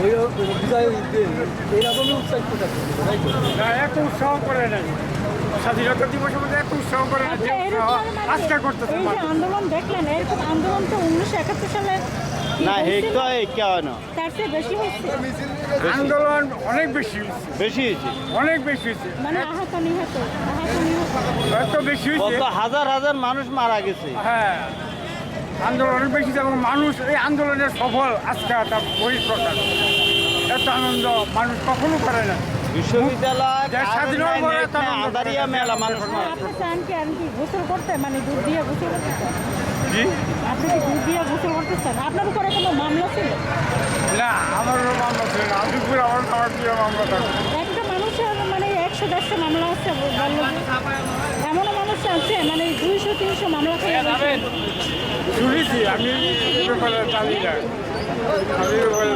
ওই উৎসাহিত না এত উৎসাহ করে নাই। স্বাধীনতা দিবসের মধ্যে এত উৎসাহ করে না আচ্ছা, মানে আজকে করতেছে এই যে আন্দোলন দেখলেন এরকম আন্দোলন তো উনিশশো একাত্তর সালে না হয়েছিল? হেক তো হেক তার চেয়ে বেশি হচ্ছে আন্দোলন অনেক বেশি হয়েছে। বেশি হয়েছে। অনেক বেশি হয়েছে। মানে আহত নিহত আহত নিহত। এত বেশি হয়েছে। কত হাজার হাজার মানুষ মারা গেছে। হ্যাঁ। আন্দোলন অনেক বেশি এবং মানুষ এই আন্দোলনের সফল আজকে একটা বহিঃপ্রকাশ। এত আনন্দ মানুষ কখনো করে না। বিশ্ববিদ্যালয়। মেলা মানুষ মানে গোসল করতে মানে দুধ দিয়ে গোসল করতে আপনি কি দুধ দিয়ে গোসল করতে চান আপনার উপরে কোনো মামলা ছিল? না আমারও মামলা ছিল না। আদিপুর আমার আমার প্রিয় মামলা একটা মানুষের মানে একশো দেড়শো মামলা আছে এমনও মানুষ আছে মানে দুইশো তিনশো মামলা আমি এ ব্যাপারে জানি না আমি এ ব্যাপারে জানি না